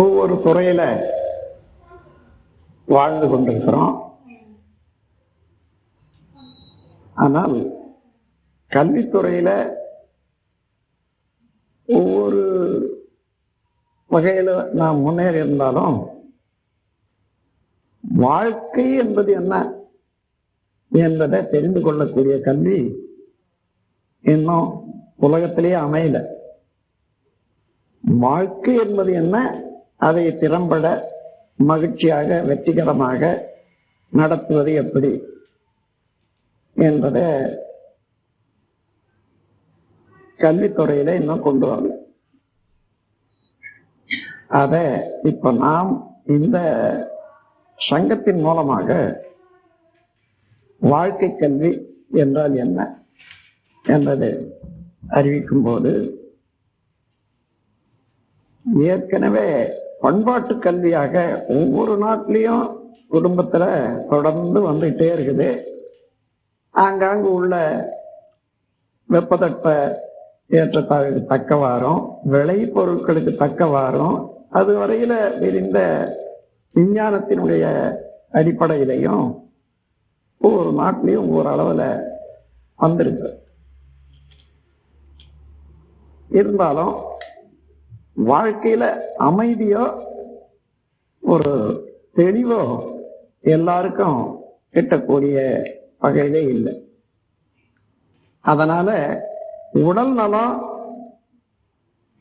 ஒவ்வொரு துறையில வாழ்ந்து கொண்டிருக்கிறோம். ஆனால் கல்வித்துறையில ஒவ்வொரு வகையில நாம் முன்னேறி இருந்தாலும் வாழ்க்கை என்பது என்ன என்பதை தெரிந்து கொள்ளக்கூடிய கல்வி இன்னும் உலகத்திலேயே அமையல. வாழ்க்கை என்பது என்ன அதை திறம்பட மகிழ்ச்சியாக வெற்றிகரமாக நடத்துவது எப்படி என்பதை கல்வித்துறையில இன்னும் கொண்டு வரல. அத இப்ப நாம் இந்த சங்கத்தின் மூலமாக வாழ்க்கை கல்வி என்றால் என்ன என்பதை அறிவிக்கும் போது ஏற்கனவே பண்பாட்டு கல்வியாக ஒவ்வொரு நாட்டிலையும் குடும்பத்துல தொடர்ந்து வந்துகிட்டே இருக்குது. ஆங்காங்கு உள்ள வெப்பத்தட்ப ஏற்றத்தாழ்வுக்கு தக்கவாறும் விளை பொருட்களுக்கு தக்கவாறும் அது வரையில விரிந்த விஞ்ஞானத்தினுடைய அடிப்படையிலையும் ஒவ்வொரு நாட்டிலையும் ஒவ்வொரு அளவில் வந்திருக்கு. இருந்தாலும் வாழ்க்கையில அமைதியோ ஒரு தெளிவோ எல்லாருக்கும் கிட்டக்கூடிய வகையிலே இல்லை. அதனால உடல் நலம்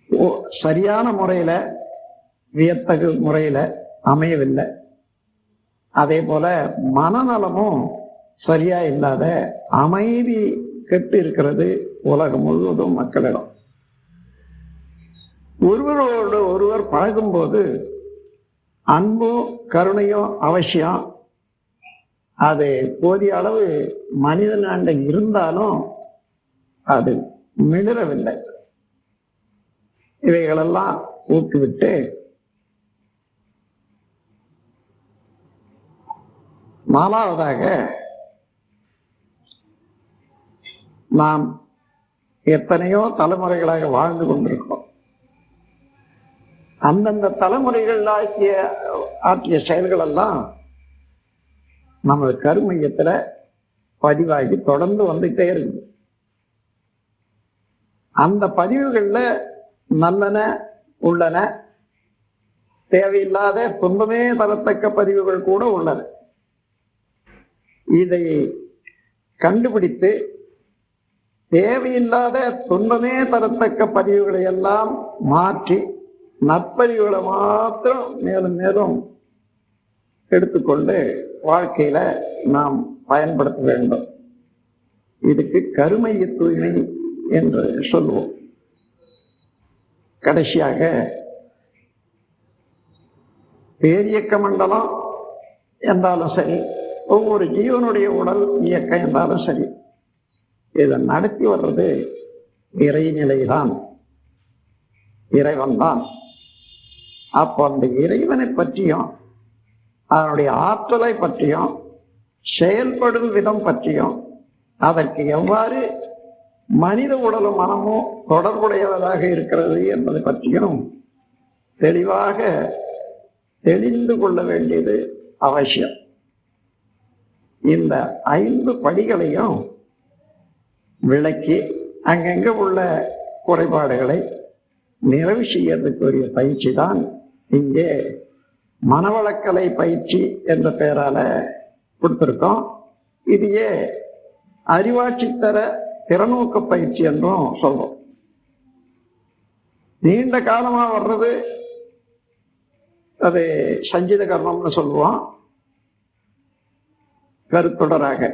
ஓ- சரியான முறையில வியத்தகு முறையில அமையவில்லை. அதே போல மனநலமும் சரியா இல்லாத அமைதி கெட்டு இருக்கிறது உலகம் முழுவதும் மக்களிடம். ஒருவரோடு ஒருவர் பழகும்போது அன்பும் கருணையும் அவசியம். அது போதிய அளவு மனிதனாண்ட இருந்தாலும் அது மிளிரவில்லை. இவைகளெல்லாம் ஊக்குவிட்டு நாலாவதாக நாம் எத்தனையோ தலைமுறைகளாக வாழ்ந்து கொண்டிருக்கோம் அந்தந்த தலைமுறைகள் ஆக்கிய ஆற்றிய செயல்கள் எல்லாம் நமது கருமையத்துல பதிவாகி தொடர்ந்து வந்துட்டே இருக்குது. அந்த பதிவுகள்ல நல்லன உள்ளன தேவையில்லாத துன்பமே தரத்தக்க பதிவுகள் கூட உள்ளன. இதை கண்டுபிடித்து தேவையில்லாத துன்பமே தரத்தக்க பதிவுகளை எல்லாம் மாற்றி நற்பதிவுகளை மாத்திரம் மேலும் மேலும் எடுத்துக்கொண்டு வாழ்க்கையில நாம் பயன்படுத்த வேண்டும். இதுக்கு கருமைய தூய்மை என்று சொல்லுவோம் கடைசியாக பேரியக்க மண்டலம் என்றாலும் சரி ஒவ்வொரு ஜீவனுடைய உடல் இயக்கம் என்றாலும் சரி இதை நடத்தி வர்றது இறைநிலைதான். இறைவன் தான் அப்போ அந்த இறைவனை பற்றியும் அதனுடைய ஆற்றலை பற்றியும் செயல்படும் விதம் பற்றியும் அதற்கு எவ்வாறு மனித உடலும் மனமும் தொடர்புடையவதாக இருக்கிறது என்பதை பற்றியும் தெளிவாக தெளிந்து கொள்ள வேண்டியது அவசியம். இந்த ஐந்து படிகளையும் விளக்கி அங்கங்க உள்ள குறைபாடுகளை நிறைவு செய்யறதுக்குரிய பயிற்சி தான் இங்கே மனவளக்கலை பயிற்சி என்ற பெயரால கொடுத்திருக்கோம். இதையே அறிவாட்சி தர திறநோக்க பயிற்சி என்றும் சொல்றோம். நீண்ட காலமா வர்றது அது சஞ்சித கர்மம்னு சொல்லுவோம். கருத்தொடராக.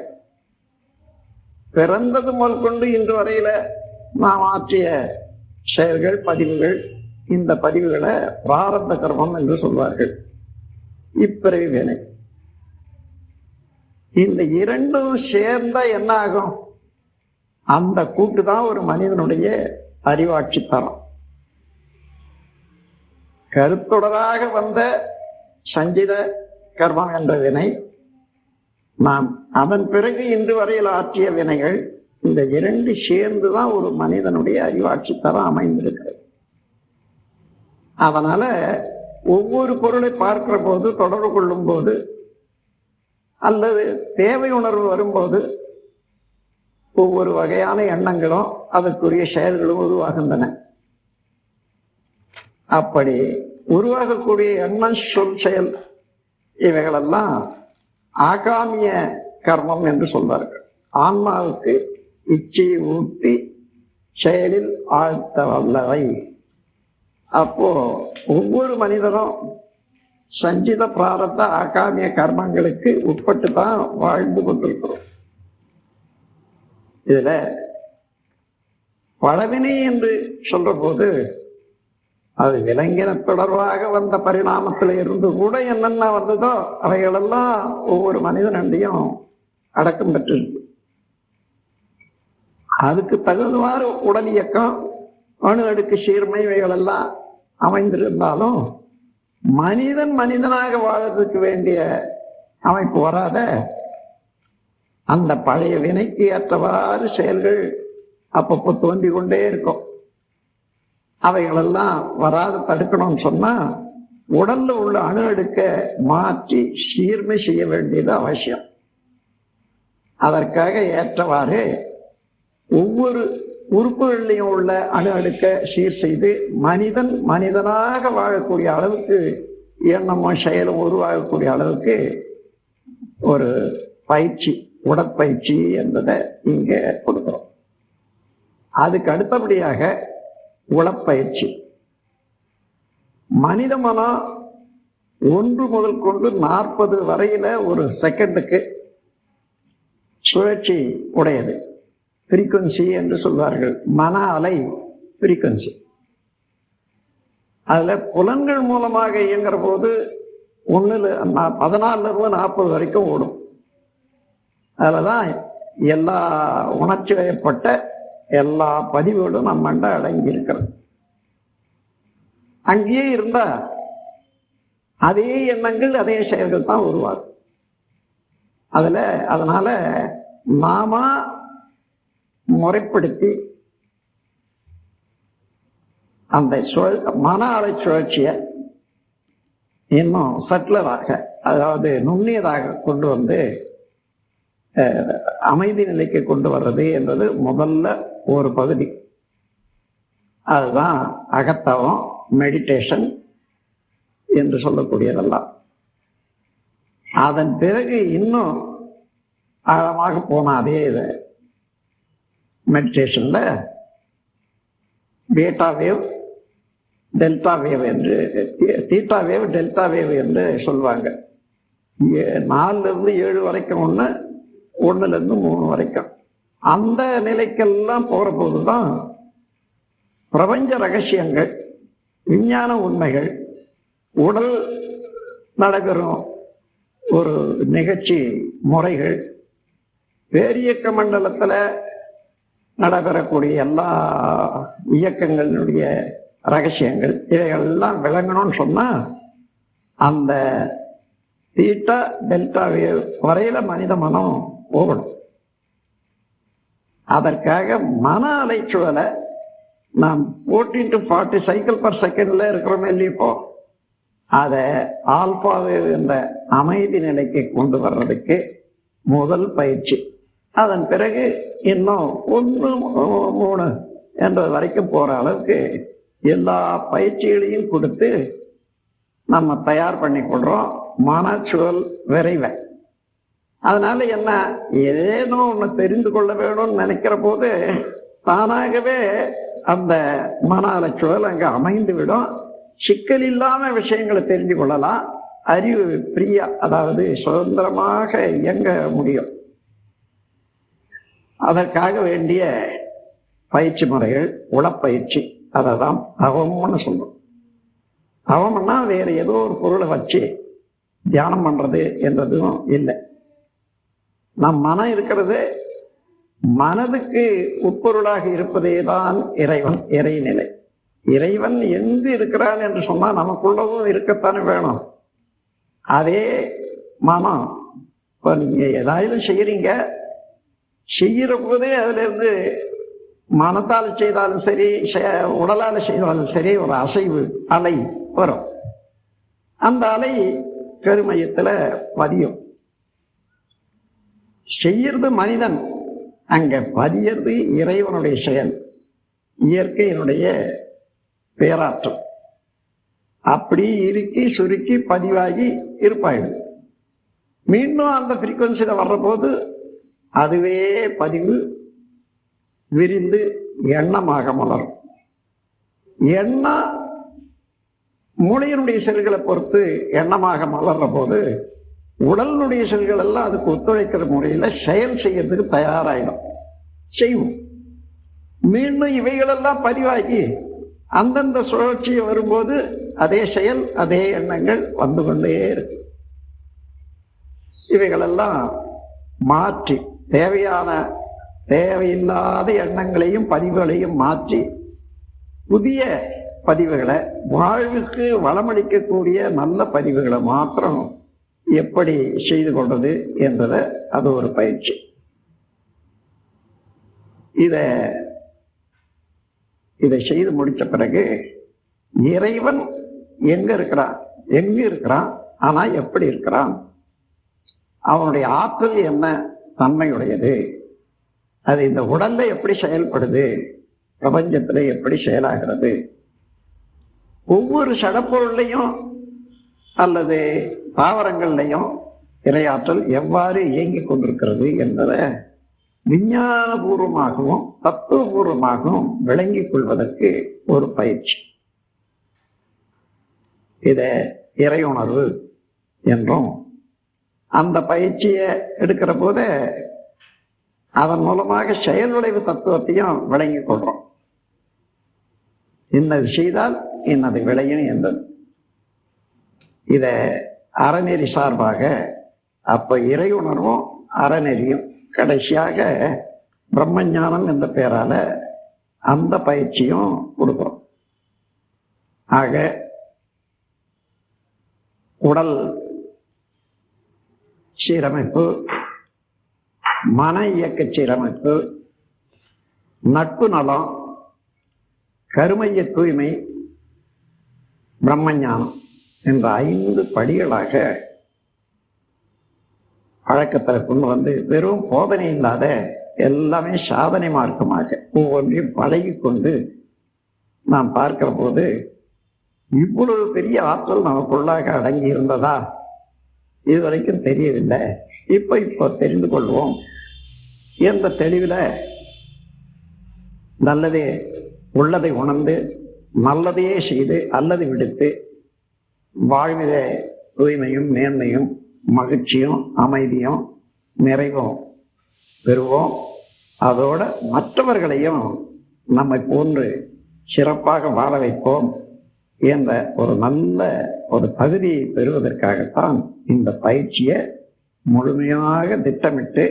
பிறந்தது முதல் கொண்டு இன்று வரையில நாம் ஆற்றிய செயல்கள் பதிவுகள் இந்த பதிவுகளை பிராரத்த கர்மம் என்று சொல்வார்கள். இப்பிறவி வினை இந்த இரண்டும் சேர்ந்தா என்ன ஆகும்? அந்த கூட்டு தான் ஒரு மனிதனுடைய அறிவாட்சி தரம். கருத்தொடராக வந்த சஞ்சித கர்மம் என்ற வினை நாம் அதன் பிறகு இன்று வரையில் ஆற்றிய வினைகள் இந்த இரண்டு சேர்ந்துதான் ஒரு மனிதனுடைய அறிவாட்சி தரம் அமைந்திருக்கு. அதனால ஒவ்வொரு பொருளை பார்க்கிற போது தொடர்பு கொள்ளும் போது அல்லது தேவை உணர்வு வரும்போது ஒவ்வொரு வகையான எண்ணங்களும் அதற்குரிய செயல்களும் உருவாகின்றன. அப்படி உருவாகக்கூடிய எண்ணம் சொல் செயல் இவைகளெல்லாம் ஆகாமிய கர்மம் என்று சொல்வார்கள். ஆன்மாவுக்கு இச்சையை ஊட்டி செயலில் ஆழ்த்த வல்லவை அப்போ ஒவ்வொரு மனிதனும் சஞ்சித பிராரத்த ஆகாமிய கர்மங்களுக்கு உட்பட்டு தான் வாழ்ந்து கொண்டிருக்கிறோம். இதுல பழவினை என்று சொல்ற போது அது விலங்கின தொடர்பாக வந்த பரிணாமத்தில் இருந்து கூட என்னென்ன வந்ததோ அவைகளெல்லாம் ஒவ்வொரு மனிதனண்டையும் அடக்கம் பெற்றிருக்கு. அதுக்கு தகுந்தவாறு உடல் இயக்கம் அணு அடுக்கு சீர்மை இவைகளெல்லாம் அமைந்திருந்தாலும் மனிதன் மனிதனாக வாழறதுக்கு வேண்டிய அமைப்பு வராத அந்த பழைய வினைக்கு ஏற்றவாறு செயல்கள் அப்பப்போ தோன்றி கொண்டே இருக்கும். அவைகளெல்லாம் வராத தடுக்கணும்னு சொன்னா உடல்ல உள்ள அணு அடுக்க மாற்றி சீர்மை செய்ய வேண்டியது அவசியம். அதற்காக ஏற்றவாறு ஒவ்வொரு உறுப்புகளிலையும் உள்ள அணு அடுக்க சீர் செய்து மனிதன் மனிதனாக வாழக்கூடிய அளவுக்கு எண்ணமும் செயலும் உருவாகக்கூடிய அளவுக்கு ஒரு பயிற்சி உடற்பயிற்சி என்பதை இங்க கொடுக்குறோம். அதுக்கு அடுத்தபடியாக உளப்பயிற்சி. மனித மனம் ஒன்று முதல் கொண்டு நாற்பது வரையில ஒரு செகண்டுக்கு சுழற்சி உடையது. ஃப்ரீக்குவன்சி என்று சொல்வார்கள். மன அலை ஃப்ரீக்குவன்சி அதுல புலன்கள் மூலமாக இயங்குற போது ஒண்ணுல நா- நாற்பது வரைக்கும் ஓடும். அதுலதான் எல்லா உணர்ச்சி வயப்பட்ட எல்லா பதிவுகளும் நம்ம அடங்கி இருக்கிறது அங்கேயே இருந்தா அதே எண்ணங்கள் அதே செயல்கள் தான் உருவாகும். அதுல அதனால நாம முறைப்படுத்தி அந்த சுழல் மன அலை சுழற்சியை இன்னும் சட்லராக அதாவது நுண்ணியதாக கொண்டு வந்து அமைதி நிலைக்கு கொண்டு வர்றது என்பது முதல்ல ஒரு பகுதி. அதுதான் அகத்தவம் மெடிடேஷன் என்று சொல்லக்கூடியதெல்லாம். அதன் பிறகு இன்னும் ஆழமாக போன அதே இது. மெடிடேஷனில் பீட்டா வேவ் டெல்டா வேவ் என்று தீட்டா வேவ் டெல்டா வேவ் என்று சொல்லுவாங்க நாலுலேருந்து நாலுல இருந்து ஏழு வரைக்கும் ஒன்று ஒன்றுலேருந்து இருந்து மூணு வரைக்கும். அந்த நிலைக்கெல்லாம் போற போதுதான் பிரபஞ்ச ரகசியங்கள் விஞ்ஞான உண்மைகள் உடல் நடைபெறும் ஒரு நிகழ்ச்சி முறைகள் பேரியக்க மண்டலத்துல நடைபெறக்கூடிய எல்லா இயக்கங்களினுடைய ரகசியங்கள் இதையெல்லாம் விளங்கணும்னு சொன்னா அந்த தீட்டா டெல்டா வரையில மனித மனம் போகணும். அதற்காக மன அலைச்சுவலை நாம் fourteen to forty cycle per செகண்ட்ல இருக்கிறோமே இல்லையோ இப்போ? அதை ஆல்பாவே என்ற அமைதி நிலைக்கு கொண்டு வர்றதுக்கு முதல் பயிற்சி. அதன் பிறகு இன்னும் ஒன்று மூணு என்ற வரைக்கும் போகிற அளவுக்கு எல்லா பயிற்சிகளையும் கொடுத்து நம்ம தயார் பண்ணி கொள்கிறோம் மனச்சூழல் விரைவை. அதனால என்ன? ஏதேனோ ஒன்று தெரிந்து கொள்ள வேணும்னு நினைக்கிற போது தானாகவே அந்த மன அலைச்சூழல் அங்கே அமைந்து விடும். சிக்கல் இல்லாம விஷயங்களை தெரிந்து கொள்ளலாம். அறிவு பிரியா அதாவது சுதந்திரமாக இயங்க முடியும். அதற்காக வேண்டிய பயிற்சி முறைகள் உளப்பயிற்சி அதை தான் அவம்னு சொல்றோம். அவமன்னா வேற ஏதோ ஒரு பொருளை வச்சு தியானம் பண்றது என்றதும் இல்லை. நம் மனம் இருக்கிறது மனதுக்கு உட்பொருளாக இருப்பதே தான் இறைவன் இறைநிலை இறைவன் எங்கு இருக்கிறான் என்று சொன்னால் நமக்குள்ளவும் இருக்கத்தானே வேணும். அதே மனம். இப்போ நீங்க ஏதாவது செய்யறீங்க செய்யற போதே அதுல இருந்து மனத்தால் செய்தாலும் சரி செ- உடலால செய்தாலும் சரி ஒரு அசைவு அலை வரும். அந்த அலை கருமையத்துல பதியும். செய்யறது மனிதன் அங்க பதியறது இறைவனுடைய செயல் இயற்கையினுடைய பேராற்றல். அப்படி இறுக்கி சுருக்கி பதிவாகி இருப்பாயிடும். மீண்டும் அந்த ஃப்ரீக்குவன்சியில் வர்றபோது அதுவே பதிவு விரிந்து எண்ணமாக மலரும். எண்ணம் மூளையினுடைய செல்களை பொறுத்து எண்ணமாக மலர்ற போது உடலினுடைய செல்கள் எல்லாம் அதுக்கு ஒத்துழைக்கிற முறையில் செயல் செய்யறதுக்கு தயாராகிடும் செய்வோம். மீண்டும் இவைகளெல்லாம் பதிவாகி அந்தந்த சுழற்சியை வரும்போது அதே செயல் அதே எண்ணங்கள் வந்து கொண்டே இருக்கு இவைகளெல்லாம் மாற்றி தேவையான தேவையில்லாத எண்ணங்களையும் பதிவுகளையும் மாற்றி புதிய பதிவுகளை வாழ்வுக்கு வளமளிக்கக்கூடிய நல்ல பதிவுகளை மாத்திரம் எப்படி செய்து கொள்வது என்றத அது ஒரு பயிற்சி. இத இதை செய்து முடித்த பிறகு இறைவன் எங்க இருக்கிறான்? எங்க இருக்கிறான்? ஆனா எப்படி இருக்கிறான்? அவனுடைய ஆற்றல் என்ன? தன்மையுடையது. அது இந்த உடல்ல எப்படி செயல்படுது பிரபஞ்சத்துல எப்படி செயலாகிறது. ஒவ்வொரு சடப்பொருளையும் அல்லது தாவரங்கள்லையும் இரையாற்றல் எவ்வாறு இயங்கிக் கொண்டிருக்கிறது என்பதை விஞ்ஞானபூர்வமாகவும் தத்துவபூர்வமாகவும் விளங்கிக் கொள்வதற்கு ஒரு பயிற்சி. இத இறையுணர்வு என்றும் அந்த பயிற்சியை எடுக்கிற போது அதன் மூலமாக செயல் விளைவு தத்துவத்தையும் விளங்கி கொள்றோம். இன்னது செய்தால் இன்னது விளையும் என்பது. இத அறநெறி சார்பாக அப்ப இறை உணர்வும் அறநெறியும் கடைசியாக பிரம்மஞானம் என்ற பெயரால அந்த பயிற்சியும் கொடுக்குறோம் ஆக உடல் சீரமைப்பு மன இயக்க சீரமைப்பு நட்பு நலம் கருமைய தூய்மை பிரம்மஞானம் என்ற ஐந்து படிகளாக பழக்கத்தில் கொண்டு வந்து வெறும் போதனை இல்லாத எல்லாமே சாதனை மார்க்கமாக ஒவ்வொன்றையும் பழகி கொண்டு நாம் பார்க்கிற போது இவ்வளவு பெரிய ஆற்றல் நமக்குள்ளாக அடங்கி இருந்ததா இதுவரைக்கும் தெரியவில்லை. இப்போ இப்போ தெரிந்து கொள்வோம். என்ற தெளிவில் நல்லதே உள்ளதை உணர்ந்து நல்லதையே செய்து அல்லது விடுத்து வாழ்வித தூய்மையும் மேன்மையும் மகிழ்ச்சியும் அமைதியும் நிறைவும் பெறுவோம். அதோட மற்றவர்களையும் நம்மை போன்று சிறப்பாக வாழ வைப்போம். என்ற ஒரு நல்ல ஒரு தகுதியை பெறுவதற்காகத்தான் இந்த பயிற்சியை முழுமையாக திட்டமிட்டு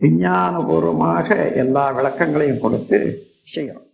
விஞ்ஞானபூர்வமாக எல்லா விளக்கங்களையும் கொடுத்து செய்கிறோம்.